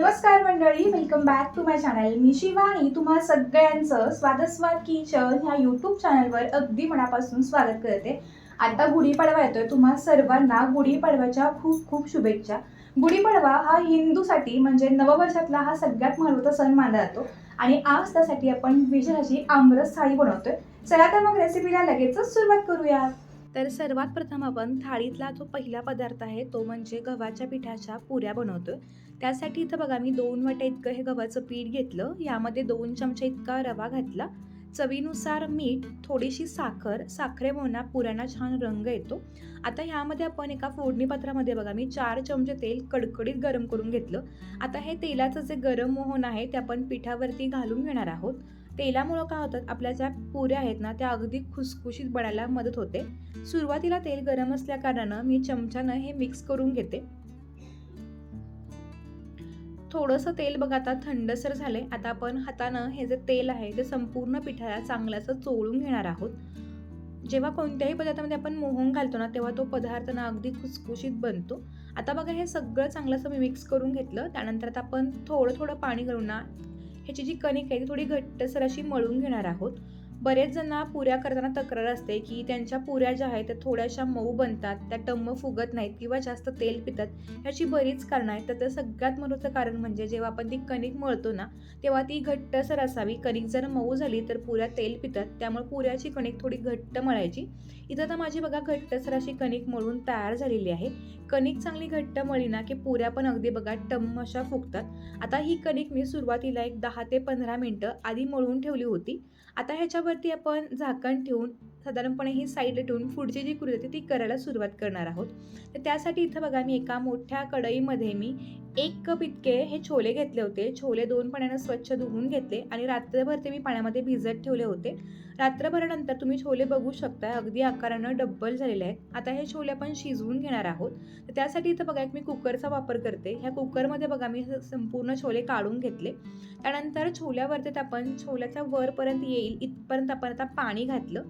नमस्कार मंडळी welcome back to my channel मी शिवानी तुम्हा सगळ्यांचं स्वादस्वाद किचन ह्या यूट्यूब चॅनलवर अगदी मनापासून स्वागत करते. आता गुढीपाडवा येतोय. तुम्हा सर्वांना गुढीपाडव्याच्या खूप खूप शुभेच्छा. गुढीपाडवा हा हिंदूसाठी म्हणजे नववर्षातला हा सगळ्यात महत्त्वाचा सण मानला जातो. आणि आज त्यासाठी आपण विशेष आमरस थाळी बनवतोय. चला तर मग रेसिपीला लगेचच सुरुवात करूया. तर सर्वात प्रथम आपण थाळीतला जो पहिला पदार्थ आहे तो म्हणजे गव्हाच्या पिठाच्या पुऱ्या बनवतोय. त्यासाठी इथं बघा मी दोन वाट्या इतकं हे गव्हाचं पीठ घेतलं. यामध्ये दोन चमचे इतका रवा घातला. चवीनुसार मीठ थोडीशी साखर साखरेमुळे ना छान रंग येतो. आता ह्यामध्ये आपण एका फोडणी पात्रामध्ये बघा मी चार चमचे तेल कडकडीत गरम करून घेतलं. आता हे तेलाचं जे गरम मोहन आहे ते आपण पिठावरती घालून घेणार आहोत. तेलामुळं काय होतं आपल्या ज्या पुऱ्या आहेत ना त्या अगदी खुसखुशीत बनायला मदत होते. सुरुवातीला तेल गरम असल्याकारणानं मी चमच्यानं हे मिक्स करून घेते. थोडंसं तेल बघा आता थंडसर झालंय. आता आपण हातानं हे जे तेल आहे ते संपूर्ण पिठाला चांगल्याचं चोळून घेणार आहोत. जेव्हा कोणत्याही पदार्थामध्ये आपण मोहन घालतो ना तेव्हा तो पदार्थ ना अगदी खुसखुशीत बनतो. आता बघा हे सगळं चांगलं असं मी मिक्स करून घेतलं. त्यानंतर आता आपण थोडं थोडं पाणी घालून ना ह्याची जी कणिक आहे ती थोडी घट्टसर अशी मळून घेणार आहोत. बरेच जणांना पुऱ्या करताना तक्रार असते की त्यांच्या पुऱ्या ज्या आहेत त्या थोड्याशा मऊ बनतात त्या टम्म फुगत नाहीत किंवा जास्त तेल पितात. ह्याची बरीच कारणं आहेत. तर सगळ्यात महत्त्वाचं कारण म्हणजे जेव्हा आपण ती कणिक मळतो ना तेव्हा ती घट्टसर असावी. कणिक जर मऊ झाली तर पुऱ्या तेल पितात. त्यामुळे पुऱ्याची कणिक थोडी घट्ट मळायची. इथं तर माझी बघा घट्टसर अशी कणिक मळून तयार झालेली आहे. कणिक चांगली घट्ट मळली ना की पुऱ्या पण अगदी बघा टम्म अशा फुगतात. आता ही कणिक मी सुरुवातीला एक दहा ते पंधरा मिनटं आधी मळून ठेवली होती. आता ह्याच्यावरती आपण झाकण ठेवून साधारणपणे ही साईडला ठेवून पुढची जी कृती होती ती करायला सुरुवात करणार आहोत. तर त्यासाठी इथं बघा मी एका मोठ्या कढईमध्ये मी एक कप इतके हे छोले घेतले होते. छोले दोन पाण्यानं स्वच्छ धुवून घेतले आणि रात्रभर ते मी पाण्यामध्ये भिजत ठेवले होते. रात्रभरानंतर तुम्ही छोले बघू शकता अगदी आकारानं डब्बल झालेले आहेत. आता हे छोले आपण शिजवून घेणार आहोत. तर त्यासाठी इथं बघा एक मी कुकरचा वापर करते. ह्या कुकरमध्ये बघा मी संपूर्ण छोले काढून घेतले. त्यानंतर छोल्यावरती आपण छोल्याच्या वरपर्यंत येईल इथपर्यंत आपण आता पाणी घातलं.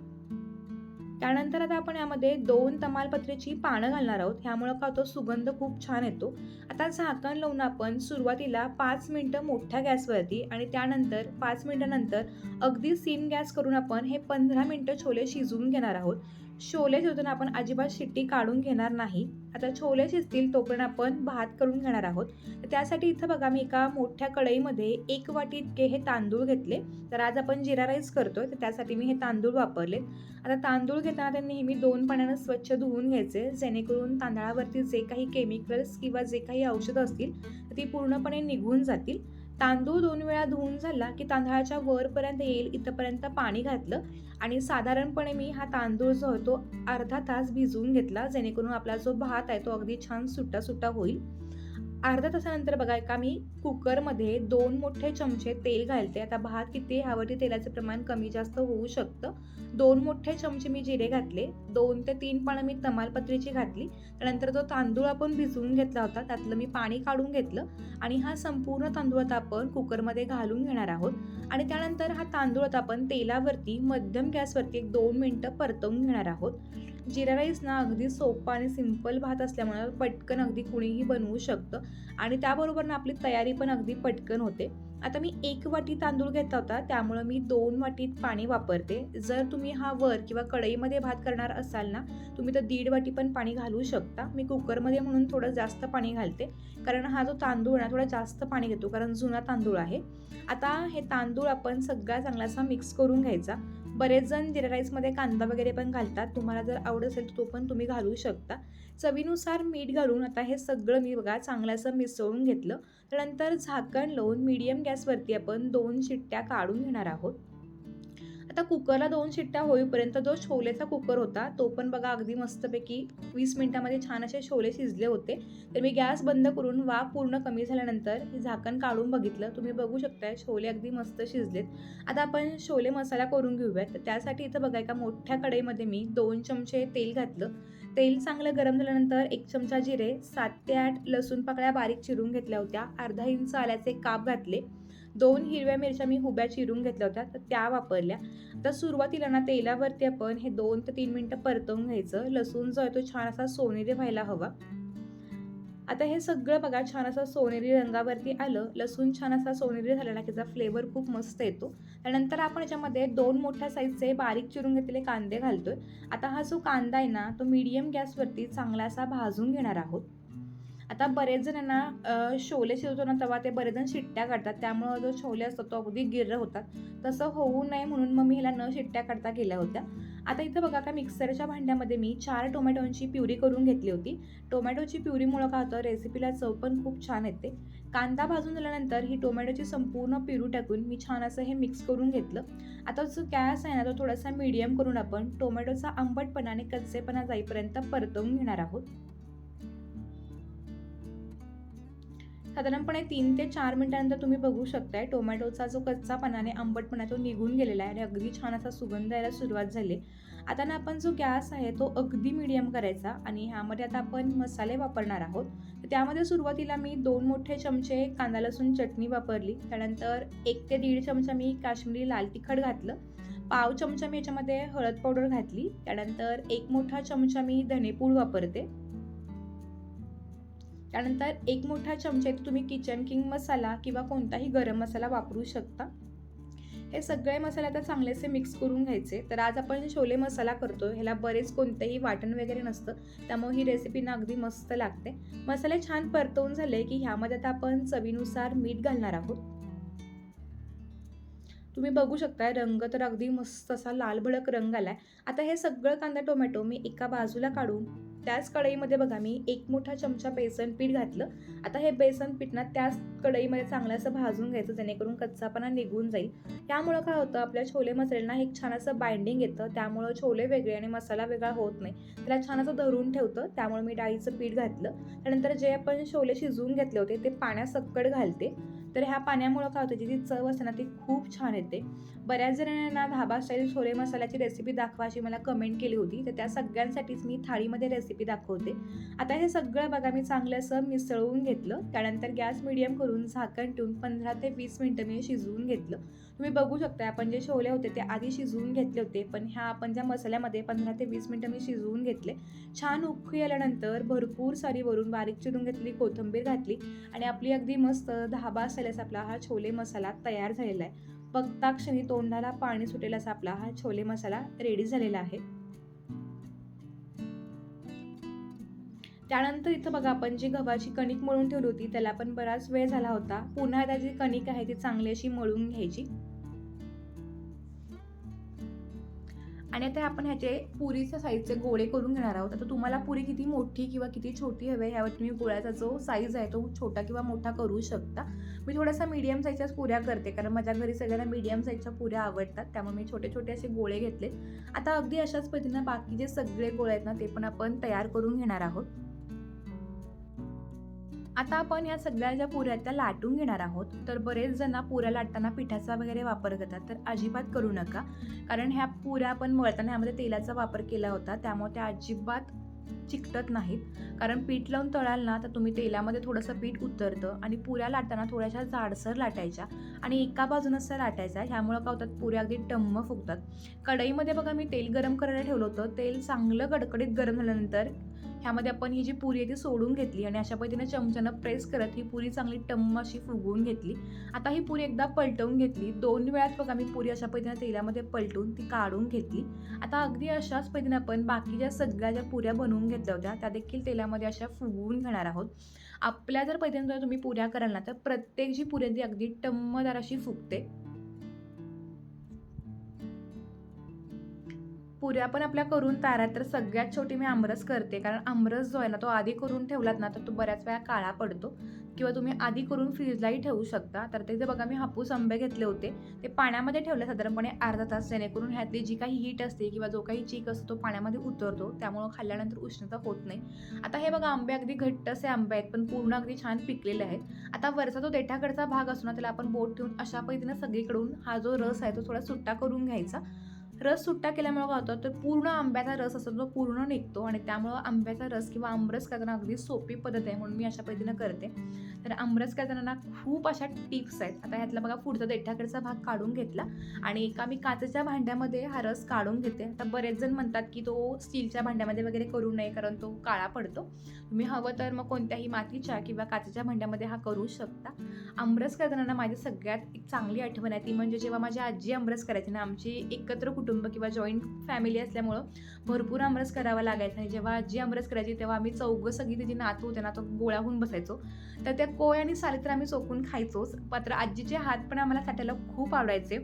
त्यानंतर आता आपण यामध्ये दोन तमालपत्रीची पानं घालणार आहोत. ह्यामुळं का तो सुगंध खूप छान येतो. आता झाकण लावून आपण सुरुवातीला पाच मिनटं मोठ्या गॅसवरती आणि त्यानंतर पाच मिनटानंतर अगदी सिम गॅस करून आपण हे पंधरा मिनटं छोले शिजवून घेणार आहोत. छोले शिजवताना आपण अजिबात शिट्टी काढून घेणार नाही. आता छोले शिजतील तोपर्यंत आपण भात करून घेणार आहोत. तर त्यासाठी इथं बघा मी एका मोठ्या कढईमध्ये एक वाटी इतके हे तांदूळ घेतले. तर आज आपण जिरा राईस करतोय तर त्यासाठी मी हे तांदूळ वापरले आता तांदूळ घेताना ते नेहमी दोन पाण्यानं स्वच्छ धुवून घ्यायचे जेणेकरून तांदळावरती जे काही केमिकल्स किंवा जे काही औषधं असतील ती पूर्णपणे निघून जातील. तांदूळ दोन वेळा धुवून झाला की तांदळाच्या वरपर्यंत येईल इथंपर्यंत पाणी घातलं. आणि साधारणपणे मी हा तांदूळ जो आहे तो अर्धा तास भिजवून घेतला जेणेकरून आपला जो भात आहे तो अगदी छान सुट्टा सुट्टा होईल. अर्धा तासानंतर बघा एका मी कुकरमध्ये दोन मोठे चमचे तेल घालते. आता भात किती ह्यावरती तेलाचं प्रमाण कमी जास्त होऊ शकतं. दोन मोठे चमचे मी जिरे घातले. दोन ते तीन पानं मी तमालपत्रीची घातली. त्यानंतर जो तांदूळ आपण भिजवून घेतला होता. त्यातलं मी पाणी काढून घेतलं. आणि हा संपूर्ण तांदूळ आता आपण कुकरमध्ये घालून घेणार आहोत. आणि त्यानंतर हा तांदूळ आता आपण तेलावरती मध्यम गॅसवरती एक दोन मिनटं परतवून घेणार आहोत. जिरा राईस ना अगदी सोपा आणि सिंपल भात असल्यामुळे पटकन अगदी कुणीही बनवू शकतं. आणि त्याबरोबर ना आपली तयारी पण अगदी पटकन होते. आता मी एक वाटी तांदूळ घेतला होता त्यामुळं मी दोन वाटीत पाणी वापरते. जर तुम्ही हा वर किंवा कढईमध्ये भात करणार असाल ना तुम्ही तर दीड वाटी पण पाणी घालू शकता. मी कुकरमध्ये म्हणून थोडं जास्त पाणी घालते. कारण हा जो तांदूळ ना थोडा जास्त पाणी घेतो कारण जुना तांदूळ आहे. आता हे तांदूळ आपण सगळा चांगलासा मिक्स करून घ्यायचा. बरेच जण जिरा राईसमध्ये कांदा वगैरे पण घालतात. तुम्हाला जर आवडत असेल तर तो पण तुम्ही घालू शकता. चवीनुसार मीठ घालून आता हे सगळं मी बघा चांगलं असं मिसळून घेतलं. त्यानंतर झाकण लावून मीडियम गॅसवरती आपण दोन शिट्ट्या काढून घेणार आहोत. आता कुकरला दोन शिट्ट्या होईपर्यंत जो छोलेचा कुकर होता तो पण बघा अगदी मस्तपैकी वीस मिनिटामध्ये छान असे छोले शिजले होते. तर मी गॅस बंद करून वाफ पूर्ण कमी झाल्यानंतर हे झाकण काढून बघितलं. तुम्ही बघू शकताय छोले अगदी मस्त शिजलेत. आता आपण छोले मसाला करून घेऊयात. तर त्यासाठी इथं बघा एका मोठ्या कढईमध्ये मी दोन चमचे तेल घातलं. तेल चांगलं गरम झाल्यानंतर एक चमचा जिरे सात ते आठ लसूण पाकळ्या बारीक चिरून घेतल्या होत्या. अर्धा इंच आल्याचे काप घातले. दोन हिरव्या मिरच्या मी हुब्या चिरून घेतल्या होत्या तर त्या वापरल्या. तर सुरुवातीला ना तेलावरती आपण हे दोन ते तीन मिनटं परतवून घ्यायचं. लसूण जो आहे तो छान असा सोनेरी व्हायला हवा. आता हे सगळं बघा छान असं सोनेरी रंगावरती आलं. लसूण छान असा सोनेरी झालेला की त्याचा फ्लेवर खूप मस्त येतो. त्यानंतर आपण याच्यामध्ये दोन मोठ्या साईजचे बारीक चिरून घेतलेले कांदे घालतोय. आता हा जो कांदा आहे ना तो मीडियम गॅसवरती चांगला असा भाजून घेणार आहोत. आता बरेच जणांना शोले छोले शिजवताना तेव्हा ते बरेच जण शिट्ट्या काढतात. त्यामुळं जो छोले असतो तो अगदी गिर्र होतात. तसं होऊ नये म्हणून मग मी ह्याला न शिट्ट्या काढता केल्या होत्या. आता इथं बघा का मिक्सरच्या भांड्यामध्ये मी चार टोमॅटोंची प्युरी करून घेतली होती. टोमॅटोची प्युरीमुळं काय होतं रेसिपीला चव पण खूप छान येते. कांदा भाजून झाल्यानंतर ही टोमॅटोची संपूर्ण पिरू टाकून मी छान असं हे मिक्स करून घेतलं. आता जो गॅस आहे ना तो थोडासा मीडियम करून आपण टोमॅटोचा आंबटपणा आणि कच्चेपणा जाईपर्यंत परतवून घेणार आहोत. साधारणपणे तीन ते चार मिनिटानंतर तुम्ही बघू शकताय टोमॅटोचा जो कच्चापणाने आंबटपणा तो निघून गेलेला आहे आणि अगदी छान असा सुगंध यायला सुरुवात झाली आता ना आपण जो गॅस आहे तो अगदी मिडियम करायचा आणि ह्यामध्ये आता आपण मसाले वापरणार आहोत. तर त्यामध्ये सुरुवातीला मी दोन मोठे चमचे कांदा लसूण चटणी वापरली. त्यानंतर एक ते दीड चमचा मी काश्मीरी लाल तिखट घातलं. पाव चमचा मी याच्यामध्ये हळद पावडर घातली. त्यानंतर एक मोठा चमचा मी धनेपूड वापरते. त्यानंतर एक मोठा चमचा इथे तुम्ही किचन किंग मसाला किंवा कोणताही गरम मसाला वापरू शकता. हे सगळे मसाले आता चांगलेसे मिक्स करून घ्यायचे. तर आज आपण छोले मसाला करतो ह्याला बरेच कोणतेही वाटण वगैरे नसतं. त्यामुळे ही रेसिपी ना अगदी मस्त लागते. मसाले छान परतवून झाले की ह्यामध्ये आता आपण चवीनुसार मीठ घालणार आहोत. तुम्ही बघू शकता रंग तर अगदी मस्त असा लाल भडक रंग आलाय. आता हे सगळं कांदा टोमॅटो मी एका बाजूला काढून त्याच कढईमध्ये बघा मी एक मोठा चमचा बेसन पीठ घातलं. आता हे बेसन पीठ ना त्याच कढईमध्ये चांगलं असं भाजून घ्यायचं जेणेकरून कच्चापणा निघून जाईल. त्यामुळं काय होतं आपल्या छोले मसाल्यांना एक छान असं बाइंडिंग येतं. त्यामुळं छोले वेगळे आणि मसाला वेगळा होत नाही. त्याला छान असं धरून ठेवतं. त्यामुळे मी डाळीचं पीठ घातलं. त्यानंतर जे आपण छोले शिजवून घेतले होते ते पाण्यासकट घालते. तर ह्या पाण्यामुळं काय होतं जी ती चव असते ना ती खूप छान येते. बऱ्याच जणांना धाबा स्टाईल छोले मसाल्याची रेसिपी दाखवा अशी मला कमेंट केली होती. तर त्या सगळ्यांसाठीच मी थाळीमध्ये रेसिपी दाखवते. आता हे सगळं बघा मी चांगलं असं मिसळवून घेतलं. त्यानंतर गॅस मिडियम करून झाकण ठेवून पंधरा ते वीस मिनटं मी शिजवून घेतलं. तुम्ही बघू शकता आपण जे छोले होते ते आधी शिजवून घेतले होते पण ह्या आपण ज्या मसाल्यामध्ये पंधरा ते वीस मिनटं मी शिजवून घेतले छान उखळी आल्यानंतर भरपूर सारी वरून बारीक चिरून घेतली कोथिंबीर घातली आणि आपली अगदी मस्त धाबा असलेलाच आपला हा छोले मसाला तयार झालेला आहे. बघता क्षणी तोंडाला पाणी सुटेल असा आपला हा छोले मसाला रेडी झालेला आहे. त्यानंतर इथं बघा आपण जी गव्हाची कणिक मळून ठेवली होती त्याला पण बराच वेळ झाला होता. पुन्हा एकदा जी कणिक आहे ती चांगली अशी मळून घ्यायची. आणि आता आपण ह्याचे पुरीच्या साईजचे गोळे करून घेणार आहोत. आता तुम्हाला पुरी किती मोठी किंवा किती छोटी हवी ह्यावर तुम्ही गोळ्याचा जो साईज आहे तो छोटा किंवा मोठा करू शकता. मी थोडासा मीडियम साईजच्याच पुऱ्या करते कारण माझ्या घरी सगळ्यांना मीडियम साईजच्या पुऱ्या आवडतात त्यामुळे मी छोटे छोटे असे गोळे घेतले. आता अगदी अशाच पद्धतीनं बाकी जे सगळे गोळे आहेत ना ते पण आपण तयार करून घेणार आहोत. आता आपण या सगळ्या ज्या पुऱ्या त्या लाटून घेणार आहोत. तर बरेच जण पुऱ्या लाटताना पिठाचा वगैरे वापर करतात. तर अजिबात करू नका. कारण ह्या पुऱ्या आपण मळताना ह्यामध्ये तेलाचा वापर केला होता. त्यामुळे त्या अजिबात चिकटत नाहीत. कारण पीठ लावून तळाल ना तर तुम्ही तेलामध्ये थोडंसं पीठ उतरतं आणि पुऱ्या लाटताना थोड्याशा जाडसर लाटायच्या आणि एका बाजूनच त्या लाटायचा ह्यामुळं काय होतात? पुऱ्या अगदी टम्म फुगतात. कढईमध्ये बघा मी तेल गरम करायला ठेवलं होतं. तेल चांगलं कडकडीत गरम झाल्यानंतर ह्यामध्ये आपण ही जी पुरी आहे ती सोडून घेतली आणि अशा पद्धतीने चमच्यानं प्रेस करत ही पुरी चांगली टम्म अशी फुगवून घेतली. आता ही पुरी एकदा पलटवून घेतली. दोन वेळात बघा मी पुरी अशा पद्धतीने तेलामध्ये पलटून ती काढून घेतली. आता अगदी अशाच पद्धतीने आपण बाकीच्या सगळ्या ज्या पुऱ्या बनवून घेतल्या होत्या. त्या देखील तेलामध्ये अशा फुगवून घेणार आहोत. आपल्या जर पद्धतीने तुम्ही पुऱ्या कराल ना तर प्रत्येक जी पुरी ती अगदी टम्मदार अशी फुगते. पुऱ्या पण आपल्या करून तयार तर सगळ्यात छोटी मी आमरस करते. कारण आमरस जो आहे ना तो आधी करून ठेवलात ना तर तो बऱ्याच वेळा काळा पडतो. किंवा तुम्ही आधी करून फ्रीजलाही ठेवू शकता. तर ते बघा मी हापूस आंबे घेतले होते ते पाण्यामध्ये ठेवले साधारणपणे अर्धा तास जेणेकरून ह्यातली जी काही हीट असते किंवा जो काही चीक असतो तो पाण्यामध्ये उतरतो. त्यामुळं खाल्ल्यानंतर उष्णता होत नाही. आता हे बघा आंबे अगदी घट्ट असे आंबे आहेत पण पूर्ण अगदी छान पिकलेले आहेत. आता वरचा जो देठाकडचा भाग असतो ना त्याला आपण बोट ठेवून अशा पद्धतीनं सगळीकडून हा जो रस आहे तो थोडा सुट्टा करून घ्यायचा. रस सुट्टा केल्यामुळे काय होतं? तर पूर्ण आंब्याचा रस असतो तो पूर्ण निघतो आणि त्यामुळं आंब्याचा रस किंवा आंबरस करताना अगदी सोपी पद्धत आहे म्हणून मी अशा पद्धतीनं करते. तर आमरस करताना ना खूप अशा टिप्स आहेत. आता ह्यातला बघा पुढचा देठाकडचा भाग काढून घेतला आणि एका मी काचेच्या भांड्यामध्ये हा रस काढून घेते. आता बरेच जण म्हणतात की तो स्टीलच्या भांड्यामध्ये वगैरे करू नये कारण तो काळा पडतो. तुम्ही हवं तर मग कोणत्याही मातीच्या किंवा काचेच्या भांड्यामध्ये हा करू शकता. आमरस करताना माझी सगळ्यात एक चांगली आठवण आहे. ती म्हणजे जेव्हा माझी आजी आमरस करायची ना आमची एकत्र कुटुंब कुटुंब किंवा जॉईंट फॅमिली असल्यामुळं भरपूर आमरस करावा लागायचा. आणि जेव्हा आजी आमरस करायची तेव्हा आम्ही चौघं सगळी तिची नातू होते ना तो गोळा होऊन बसायचो. तर त्या कोय आणि साली तर आम्ही चोकून खायचोच. मात्र आजीचे हात पण आम्हाला साठायला खूप आवडायचे.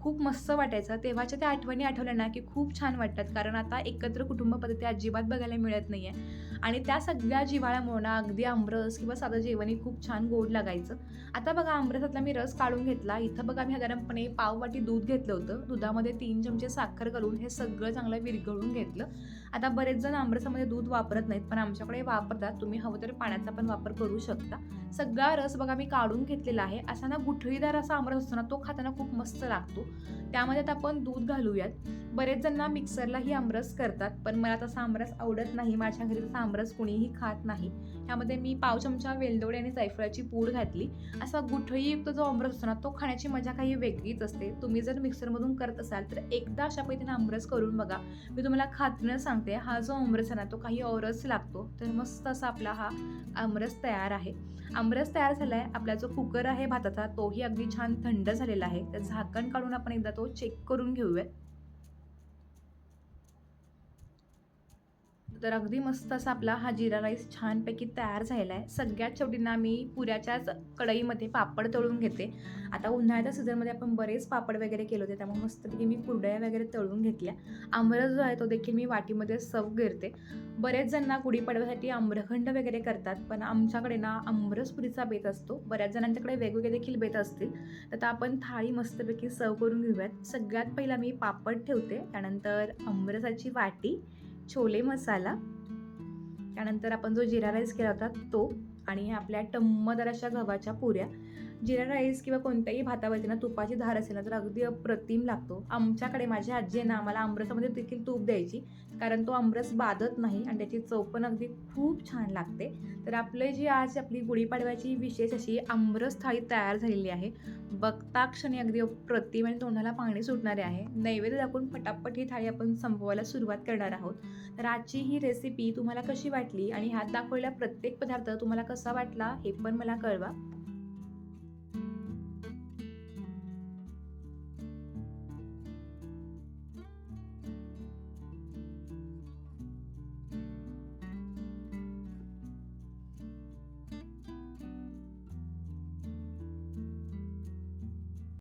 खूप मस्त वाटायचं. तेव्हाच्या त्या आठवणी आठवल्या ना की खूप छान वाटतात. कारण आता एकत्र कुटुंब पद्धती अजिबात बघायला मिळत नाही आहे आणि त्या सगळ्या जिवाळ्यामुळं ना अगदी आमरस किंवा साधं जेवणही खूप छान गोड लागायचं. आता बघा आमरसातला मी रस काढून घेतला. इथं बघा मी साधारणपणे पाव वाटी दूध घेतलं होतं. दुधामध्ये तीन चमचे साखर घालून हे सगळं चांगलं विरघळून घेतलं. आता बरेच जण आमरसामध्ये दूध वापरत नाहीत पण आमच्याकडे वापरतात. तुम्ही हवं तर पाण्याचा पण वापर करू शकता. सगळा रस बघा मी काढून घेतलेला आहे. असा ना गुठळीदार असा आमरस असतो ना तो खाताना खूप मस्त लागतो. त्यामध्ये आता आपण दूध घालूयात. बरेच जण ना मिक्सरलाही आमरस करतात पण मला तसा आमरस आवडत नाही. माझ्या घरी तसा आमरस कुणीही खात नाही. त्यामध्ये मी पाव चमचा वेलदोडे आणि जायफळाची पूड घातली. असा गुठळीयुक्त जो आमरस असतो ना तो खाण्याची मजा काही वेगळीच असते. तुम्ही जर मिक्सरमधून करत असाल तर एकदा अशा पद्धतीने आमरस करून बघा. मी तुम्हाला खात्रीनं सांगते हा जो आमरस आहे ना तो काही औरस लागतो. तर मस्त असा आपला हा आमरस तयार आहे. आमरस तयार झाला आहे आपला जो कुकर आहे भाताचा तोही अगदी छान थंड झालेला आहे. तर झाकण काढून आपण एकदा तो चेक करून घेऊयात. तर अगदी मस्त असा आपला हा जिरा राईस छानपैकी तयार झालेला आहे. सगळ्यात शेवटींना मी पुऱ्याच्याच कढईमध्ये पापड तळून घेते. आता उन्हाळ्याच्या सीझनमध्ये आपण बरेच पापड वगैरे केले होते त्यामुळे मस्तपैकी मी कुरड्या वगैरे तळून घेतल्या. आमरस जो आहे तो देखील मी वाटीमध्ये सर्व करते बरेच जणांना गुढी गुढीपाडव्यासाठी आम्रखंड वगैरे करतात पण आमच्याकडे ना आमरसपुरीचा बेत असतो. बऱ्याच जणांच्याकडे वेगवेगळे देखील बेत असतील. तर आता आपण थाळी मस्तपैकी सर्व करून घेऊयात. सगळ्यात पहिला मी पापड ठेवते त्यानंतर आमरसाची वाटी छोले मसाला. त्यानंतर आपण जो जिरा राईस केला होता तो आणि आपल्या टम्मदार अशा गव्हाच्या पुऱ्या. जिरा राईस किंवा कोणत्याही भातावरती ना तुपाची धार असेल ना तर अगदी अप्रतिम लागतो. आमच्याकडे माझी आजी आहे ना आम्हाला आमरसामध्ये देखील तूप द्यायची. कारण तो आमरस बाधत नाही आणि त्याची चव पण अगदी खूप छान लागते. तर आपले जी आज आपली गुढीपाडव्याची विशेष अशी आमरस थाळी तयार झालेली आहे. बघता क्षणी अगदी अप्रतिम आणि तोंडाला पाणी सुटणारे आहे. नैवेद्य दाखवून पटापट ही थाळी आपण संपवायला सुरुवात करणार आहोत. तर आजची ही रेसिपी तुम्हाला कशी वाटली? आणि ह्यात दाखवलेला प्रत्येक पदार्थ तुम्हाला कसा वाटला हे पण मला कळवा.